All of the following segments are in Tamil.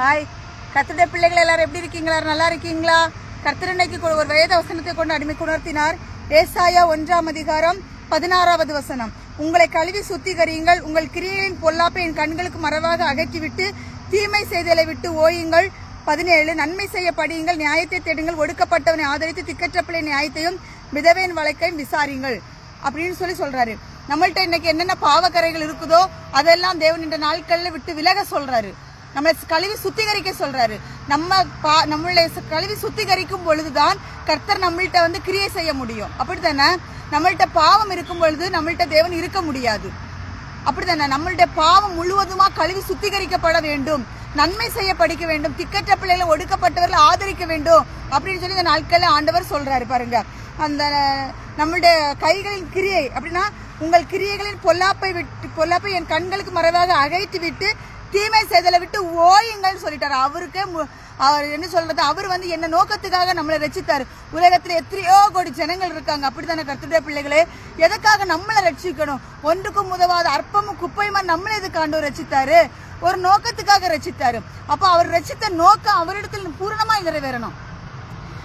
ஹாய். கர்த்தருடைய பிள்ளைகள் எல்லாரும் எப்படி இருக்கீங்களா? நல்லா இருக்கீங்களா? கர்த்தரன்னைக்கு ஒரு வேத வசனத்தை கொண்டு அடிமைக்கு உணர்த்தினார். ஏசாயா ஒன்றாம் அதிகாரம் பதினாறாவது வசனம். உங்களை கழுவி சுத்திகரியுங்கள். உங்கள் கிரியையின் பொல்லாப்பை என் கண்களுக்கு மறைவாக அகற்றிவிட்டு தீமை செய்தலை விட்டு ஓயுங்கள். பதினேழு நன்மை செய்ய படியுங்கள் நியாயத்தை தேடுங்கள். ஒடுக்கப்பட்டவனை ஆதரித்து திக்கற்ற பிள்ளை நியாயத்தையும் விதவையின் வழக்கையும் விசாரியுங்கள். அப்படின்னு சொல்லி சொல்றாரு. நம்மள்ட்ட இன்னைக்கு என்னென்ன பாவக்கரைகள் இருக்குதோ அதெல்லாம் தேவன் இந்த நாட்களில் விட்டு விலக சொல்றாரு. நம்மளை கழுவி சுத்திகரிக்க சொல்றாரு. நம்ம பா நம்மளை கழுவி சுத்திகரிக்கும் பொழுதுதான் கர்த்தர் நம்மள்கிட்ட வந்து கிரியை செய்ய முடியும். அப்படித்தானே? நம்மள்கிட்ட பாவம் இருக்கும் பொழுது நம்மள்கிட்ட தேவன் இருக்க முடியாது. அப்படித்தானே? நம்மளுடைய பாவம் முழுவதுமா கழுவி சுத்திகரிக்கப்பட வேண்டும். நன்மை செய்ய படிக்க வேண்டும். திக்கற்ற பிள்ளைகளை ஒடுக்கப்பட்டவர்களை ஆதரிக்க வேண்டும். அப்படின்னு சொல்லி இந்த நாட்கள்ல ஆண்டவர் சொல்றாரு பாருங்க. அந்த நம்மளுடைய கைகளின் கிரியை. அப்படின்னா உங்கள் கிரியைகளின் பொல்லாப்பை விட்டு பொல்லாப்பை என் கண்களுக்கு மறைவாக அகைத்து விட்டு தீமை செய்தலை விட்டு ஓயுங்கள்னு சொல்லிட்டார். அவருக்கே மு- அவர் என்ன சொல்றது அவர் வந்து என்ன நோக்கத்துக்காக நம்மளை ரசித்தார் உலகத்தில் எத்தனையோ கோடி ஜனங்கள் இருக்காங்க. அப்படித்தானே கர்த்தருடைய பிள்ளைகளே? எதுக்காக நம்மளை ரட்சிக்கணும்? ஒன்றுக்கும் உதவாத அற்பமும் குப்பையுமா நம்மளை எதுக்கு ஆண்டவர் ரசித்தாரு ஒரு நோக்கத்துக்காக ரசித்தாரு அப்ப அவர் ரசித்த நோக்கம் அவரிடத்தில் பூரணமாய் நிறைவேறணும்.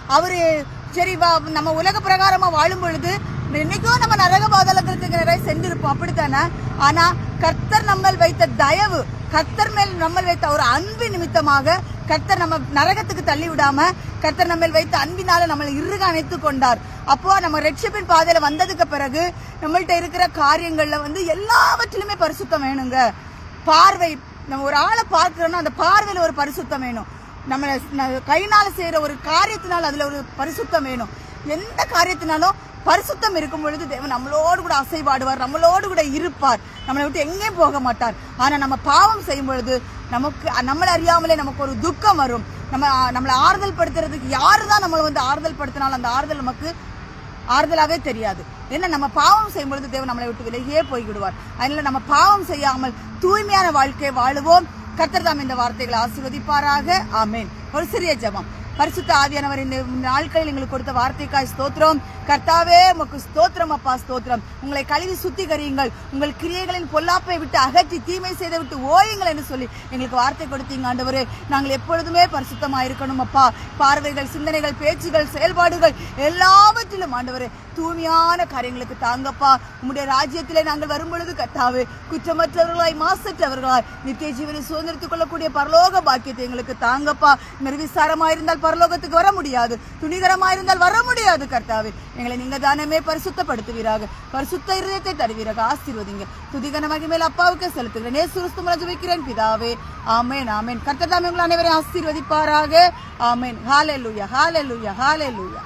அவரு சரி வா நம்ம உலக பிரகாரமா வாழும் பொழுது இன்னைக்கும் நம்ம நரக பாதாளத்திற்கு நிறைய சென்றிருப்போம். அப்படித்தானே? ஆனா கர்த்தர் நம்மள் வைத்த தயவு கர்த்தர் மேல் நம்மள் வைத்த ஒரு அன்பு நிமித்தமாக கர்த்தர் நம்ம நரகத்துக்கு தள்ளி விடாம கர்த்தர் நம்ம வைத்த அன்பினால நம்மளை இருக அணைத்து கொண்டார். அப்போ நம்ம ரட்சிப்பின் பாதையில வந்ததுக்கு பிறகு நம்மள்ட்ட இருக்கிற காரியங்கள்ல வந்து எல்லாவற்றிலுமே பரிசுத்தம் வேணுங்க. பார்வை நம்ம ஒரு ஆளை பார்க்கிறோம்னா அந்த பார்வையில ஒரு பரிசுத்தம் வேணும். நம்ம ந- கைனால செய்யற ஒரு காரியத்தினால் அதுல ஒரு பரிசுத்தம் வேணும். எந்த காரியத்தினாலும் பரிசுத்தம் இருக்கும் பொழுது தேவன் நம்மளோடு கூட அசைவாடுவார் நம்மளோடு கூட இருப்பார். நம்மளை விட்டு எங்கேயும் போக மாட்டார். ஆனால் நம்ம பாவம் செய்யும் பொழுது நமக்கு நம்மளை அறியாமலே நமக்கு ஒரு துக்கம் வரும். நம்ம நம்மளை ஆறுதல் படுத்துறதுக்கு யாரு தான் நம்மளை வந்து ஆறுதல் படுத்தினாலும் அந்த ஆறுதல் நமக்கு ஆறுதலாகவே தெரியாது. ஏன்னா நம்ம பாவம் செய்யும் பொழுது தேவன் நம்மளை விட்டு விலகியே போய்விடுவார். அதனால நம்ம பாவம் செய்யாமல் தூய்மையான வாழ்க்கையை வாழுவோம். கர்த்தர் தாம் இந்த வார்த்தைகளை ஆசீர்வதிப்பாராக. ஆமேன். ஒரு சிறிய ஜபம். பரிசுத்த ஆவியானவர் இந்த நாட்களில் எங்களுக்கு கொடுத்த வார்த்தைக்காய் ஸ்தோத்திரம். கர்த்தாவே உமக்கு ஸ்தோத்திரம் அப்பா ஸ்தோத்திரம். உங்களை கழுவி சுத்திகரியுங்கள். உங்கள் கிரியைகளின் பொல்லாப்பை விட்டு அகற்றி தீமை செய்து விட்டு ஓயுங்கள் என்று சொல்லி எங்களுக்கு வார்த்தை கொடுத்தீங்க ஆண்டவர். நாங்கள் எப்பொழுதுமே பரிசுத்தமாக இருக்கணும் அப்பா. பார்வைகள் சிந்தனைகள் பேச்சுகள் செயல்பாடுகள் எல்லாவற்றிலும் ஆண்டவர் தூய்மையான காரியங்களுக்கு தாங்கப்பா. உங்களுடைய ராஜ்யத்திலே நாங்கள் வரும்பொழுது கர்த்தாவே குற்றமற்றவர்களாய் மாசற்றவர்களாய் நித்திய ஜீவனை சுதந்திரத்துக் கொள்ளக்கூடிய பரலோக பாக்கியத்தை எங்களுக்கு தாங்கப்பா. நிர்விசாரமாக இருந்தால் பரலோகத்துக்கு வர முடியாது. துணிகரமா இருந்தால் வர முடியாது கர்த்தாவே. எங்களை நீங்க தானமே பரிசுத்தப்படுத்துவீராக. பரிசுத்த இருதயத்தை தருவீராக. ஆசீர்வதிங்க துதிகன மகிமேல் அப்பாவுக்கு செலுத்துகிறேன். நேசுருஸ்து மூலம் பிதாவே. ஆமேன் ஆமேன். கர்த்தர் தாமே உங்கள் அனைவரையும் ஆசீர்வதிப்பாராக. ஆமேன். ஹாலே லூயா ஹாலே லூயா ஹாலே லூயா